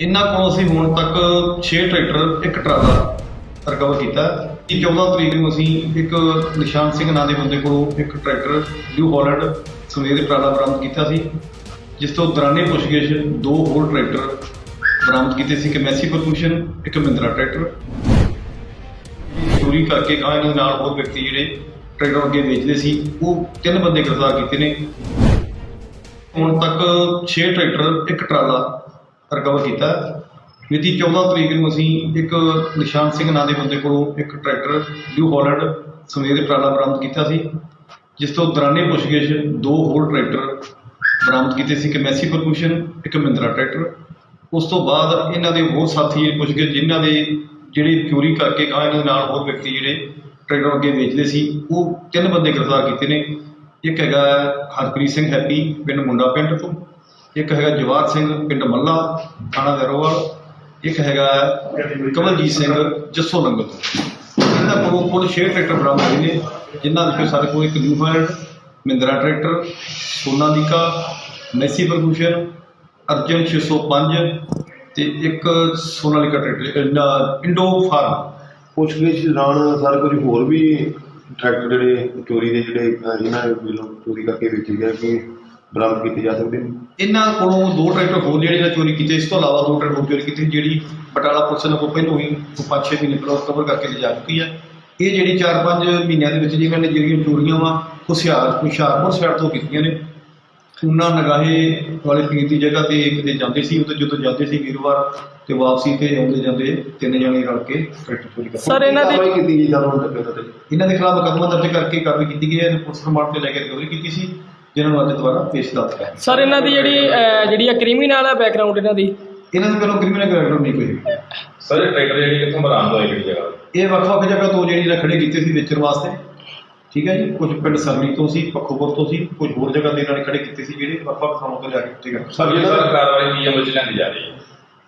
ਇਹਨਾਂ ਕੋਲੋਂ ਅਸੀਂ ਹੁਣ ਤੱਕ 6 ਟਰੈਕਟਰ, ਇੱਕ ਟਰਾਲਾ ਰਿਕਵਰ ਕੀਤਾ। ਇਹ 14 ਤਰੀਕ ਨੂੰ ਅਸੀਂ ਇੱਕ ਨਿਸ਼ਾਨ ਸਿੰਘ ਨਾਂ ਦੇ ਬੰਦੇ ਕੋਲੋਂ ਇੱਕ ਟਰੈਕਟਰ ਨਿਊ ਹਾਲੈਂਡ ਸਵੇਰ ਟਰਾਲਾ ਬਰਾਮਦ ਕੀਤਾ ਸੀ, ਜਿਸ ਤੋਂ ਦੌਰਾਨੇ ਪੁੱਛਗਿੱਛ ਦੋ ਹੋਰ ਟਰੈਕਟਰ ਬਰਾਮਦ ਕੀਤੇ ਸੀ ਕਿ ਮੈਸੀ ਪਰਕੂਸ਼ਨ ਇੱਕ ਮਹਿੰਦਰਾ ਟਰੈਕਟਰ। ਚੋਰੀ ਕਰਕੇ ਗਾਂ ਇਹਨਾਂ ਦੇ ਨਾਲ ਹੋਰ ਵਿਅਕਤੀ ਜਿਹੜੇ ਟਰੈਕਟਰ ਅੱਗੇ ਵੇਚਦੇ ਸੀ, ਉਹ ਤਿੰਨ ਬੰਦੇ ਗ੍ਰਿਫਤਾਰ ਕੀਤੇ ਨੇ। ਹੁਣ ਤੱਕ 6 ਟਰੈਕਟਰ, ਇੱਕ ਟਰਾਲਾ ਰਿਕਵਰ ਕੀਤਾ। ਮਿਤੀ 14 ਤਰੀਕ ਨੂੰ ਅਸੀਂ ਇੱਕ ਨਿਸ਼ਾਨ ਸਿੰਘ ਨਾਂ ਦੇ ਬੰਦੇ ਕੋਲੋਂ ਇੱਕ ਟਰੈਕਟਰ ਨਿਊ ਹਾਲੈਂਡ ਸਮੇਤ ਟਰਾਲਾ ਬਰਾਮਦ ਕੀਤਾ ਸੀ, ਜਿਸ ਤੋਂ ਦੌਰਾਨੇ ਪੁੱਛਗਿੱਛ ਦੋ ਹੋਰ ਟਰੈਕਟਰ ਬਰਾਮਦ ਕੀਤੇ ਸੀ ਕਿ ਮੈਸੀ ਪਰਕੂਸ਼ਨ ਇੱਕ ਮਹਿੰਦਰਾ ਟਰੈਕਟਰ। ਉਸ ਤੋਂ ਬਾਅਦ ਇਹਨਾਂ ਦੇ ਹੋਰ ਸਾਥੀ ਪੁੱਛਗਿੱਛ, ਜਿਨ੍ਹਾਂ ਦੇ ਜਿਹੜੇ ਚੋਰੀ ਕਰਕੇ ਗਾਂ ਇਹਨਾਂ ਦੇ ਨਾਲ ਹੋਰ ਵਿਅਕਤੀ ਜਿਹੜੇ ਟਰੈਕਟਰ ਅੱਗੇ ਵੇਚਦੇ ਸੀ, ਉਹ ਤਿੰਨ ਬੰਦੇ ਗ੍ਰਿਫਤਾਰ ਕੀਤੇ ਨੇ। ਇੱਕ ਹੈਗਾ ਹਰਪ੍ਰੀਤ ਸਿੰਘ ਹੈਪੀ, ਪਿੰਡ ਮੁੰਡਾ ਪਿੰਡ ਤੋਂ। ਇੱਕ ਹੈਗਾ ਜਵਾਰ ਸਿੰਘ, ਪਿੰਡ ਮੱਲਾ, ਥਾਣਾ ਦਰੋਵਾਲ ਇੱਕ ਹੈਗਾ ਕਮਲਜੀਤ ਸਿੰਘ, ਜੱਸੋ ਨੰਗਲ। ਇਹਨਾਂ ਕੋਲੋਂ ਕੁੱਲ 6 ਟਰੈਕਟਰ ਬਰਾਮਦ ਹੋਏ ਨੇ, ਜਿਨ੍ਹਾਂ ਵਿੱਚ ਸਾਡੇ ਕੋਲ ਇੱਕ new Mahindra tractor Sonalika Massey Ferguson Arjun 605 ਤੇ ਇੱਕ ਸੋਨਾਲੀਕਾ ਟਰੈਕਟਰ ਇੰਡੋ ਫਾਰਮ। ਪੁੱਛਗਿੱਛ ਦੌਰਾਨ ਸਰ ਕੁਝ ਹੋਰ ਵੀ ਟਰੈਕਟਰ ਜਿਹੜੇ ਚੋਰੀ ਦੇ ਜਿਹੜੇ ਇਹਨਾਂ ਦੇ ਚੋਰੀ ਕਰਕੇ ਵੇਚੇ ਗਏ ਕਿ ਬਰਾਮਦ ਕੀਤੇ ਜਾ ਸਕਦੇ ਨੇ ਇਹਨਾਂ ਕੋਲੋਂ ਦੋ ਟਰੈਕਟਰ ਹੋਰ ਜਿਹੜੇ ਨੇ ਚੋਰੀ ਕੀਤੇ। ਇਸ ਤੋਂ ਇਲਾਵਾ ਦੋ ਟਰੈਕਟਰ ਹੋਰ ਚੋਰੀ ਕੀਤੇ ਜਿਹੜੀ ਬਟਾਲਾ ਪੁਲਿਸ ਨੇ ਕੋਈ ਪਹਿਲੋਂ ਹੀ 5-6 ਮਹੀਨੇ ਪਹਿਲਾਂ ਕਵਰ ਕਰਕੇ ਲਿਜਾ ਚੁੱਕੀ ਹੈ। ਇਹ ਜਿਹੜੀ 4-5 ਮਹੀਨਿਆਂ ਦੇ ਵਿੱਚ ਜਿਹੜੀਆਂ ਨੇ ਜਿਹੜੀਆਂ ਚੋਰੀਆਂ ਵਾ ਹੁਸ਼ਿਆਰ ਹੁਸ਼ਿਆਰਪੁਰ ਸਾਈਡ ਤੋਂ ਕੀਤੀਆਂ ਨੇ। ਉਹਨਾਂ ਨਗਾਹੇ ਵਾਲੇ ਪੀਰ ਦੀ ਜਗ੍ਹਾ ਤੇ ਕਿਤੇ ਜਾਂਦੇ ਸੀ ਉਦੋਂ ਜਦੋਂ ਜਾਂਦੇ ਸੀ ਵੀਰਵਾਰ ਤੇ ਵਾਪਸੀ ਤੇ ਆਉਂਦੇ ਜਾਂਦੇ ਤਿੰਨ ਜਣੇ ਰਲ ਕੇ ਟਰੈਕਟਰ ਚੋਰੀ ਕਰਦੇ। ਸਰ, ਇਹਨਾਂ ਦੀ- ਕੀਤੀ ਗਈ ਜਦੋਂ ਤੱਕ ਇਹਨਾਂ ਦੇ ਖਿਲਾਫ ਮੁਕੱਦਮਾ ਦਰਜ ਕਰਕੇ ਕਾਰਵਾਈ ਕੀਤੀ ਗਈ ਹੈ। ਪੁਲਿਸ ਰਿਮਾਂਡ ਤੇ ਲੈ ਕੇ ਰਿਕਵਰੀ ਕੀਤੀ ਸੀ। ਜਿਨ੍ਹਾਂ ਨੂੰ ਅੱਜ ਦੁਬਾਰਾ ਪੇਸ਼ ਕੀਤਾ ਹੈ। ਸਰ ਇਹਨਾਂ ਦੀ ਜਿਹੜੀ ਅਹ, ਜਿਹੜੀ ਆ ਕ੍ਰਿਮੀਨਲ ਆ ਬੈਕਗ੍ਰਾਉਂਡ ਇਹਨਾਂ ਦੀ? ਇਹਨਾਂ ਦੇ ਕੋਲੋਂ ਕ੍ਰਿਮੀਨਲ ਬੈਕਗ੍ਰਾਉਂਡ ਨਹੀਂ ਕੋਈ। ਸਰ ਇਹ ਟਰੈਕਟਰ ਜਿਹੜੀ ਕਿੱਥੋਂ ਬਰਾਮਦ ਹੋਏ ਕਿਹੜੀ ਜਗ੍ਹਾ ਇਹ ਵੱਖ-ਵੱਖ ਜਗ੍ਹਾ ਤੋਂ ਜਿਹੜੀ ਰਖੜੇ ਕੀਤੇ ਸੀ ਵੇਚਣ ਵਾਸਤੇ। ਠੀਕ ਹੈ ਜੀ? ਕੁਝ ਪਿੰਡ ਸਰਨੀ ਤੋਂ ਸੀ ਪੱਖੋਪੁਰ ਤੋਂ ਸੀ ਕੁਝ ਹੋਰ ਜਗ੍ਹਾ ਤੇ ਇਹਨਾਂ ਨੇ ਖੜੇ ਕੀਤੇ ਸੀ ਜਿਹੜੇ ਵੱਖ-ਵੱਖ ਥਾਵਾਂ ਤੋਂ ਲਿਆ ਕੇ ਠੀਕ ਹੈ। ਸਰ ਇਹ ਸਰ ਕਾਰਵਾਈ ਕੀ ਅਮਲ ਚ ਲਿਆਂਦੀ ਜਾ ਰਹੀ ਹੈ?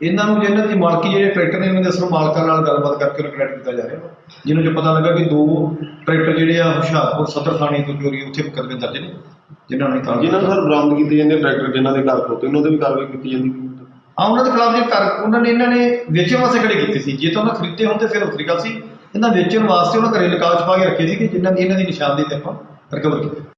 ਇਹਨਾਂ ਨੂੰ ਜਿਹਨਾਂ ਦੀ ਮਾਲਕੀ ਜਿਹੜੇ ਟਰੈਕਟਰ ਨੇ ਇਹਨਾਂ ਦੇ ਅਸਲ ਮਾਲਕਾਂ ਨਾਲ ਗੱਲਬਾਤ ਕਰਕੇ ਉਹਨਾਂ ਕ੍ਰੈਡਿਟ ਦਿੱਤਾ ਜਾ ਰਿਹਾ। ਜਿਨ੍ਹਾਂ ਨੂੰ ਪਤਾ ਲੱਗਾ ਕਿ ਦੋ ਟਰੈਕਟਰ ਜਿਹੜੇ ਆ ਹੁਸ਼ਿਆਰਪੁਰ ਸਦਰ ਥਾਣੇ ਤੋਂ ਚੋਰੀ ਉੱਥੇ ਮੁਕੱਦਮੇ ਦਰਜ ਨੇ। ਜਿਨ੍ਹਾਂ ਨੇ ਤਾਂ ਜਿਨ੍ਹਾਂ ਨੂੰ ਸਰ ਬਰਾਮਦ ਕੀਤੇ ਜਾਂਦੇ ਟਰੈਕਟਰ ਜਿਨ੍ਹਾਂ ਦੇ ਘਰ ਖੋਤੇ ਉਹਨਾਂ ਤੇ ਵੀ ਕਾਰਵਾਈ ਕੀਤੀ ਜਾਂਦੀ ਆ ਉਹਨਾਂ ਦੇ ਖਿਲਾਫ ਜੇ ਕਰ ਉਹਨਾਂ ਨੇ ਇਹਨਾਂ ਨੇ ਵੇਚਣ ਵਾਸਤੇ ਖੜੇ ਕੀਤੇ ਸੀ। ਜੇ ਤਾਂ ਉਹਨਾਂ ਖਰੀਦੇ ਹੁੰਦੇ ਫਿਰ ਵੱਖਰੀ ਗੱਲ ਸੀ। ਇਹਨਾਂ ਵੇਚਣ ਵਾਸਤੇ ਉਹਨਾਂ ਘਰੇ ਲਕਾਸ਼ ਪਾ ਕੇ ਰੱਖੇ ਸੀ ਕਿ ਜਿਨ੍ਹਾਂ ਦੀ ਇਹਨਾਂ ਦੀ ਨਿਸ਼ਾਨਦੇਹੀ ਤੇ ਆਪਾਂ ਰਿਕਵਰ ਕੀਤੀ।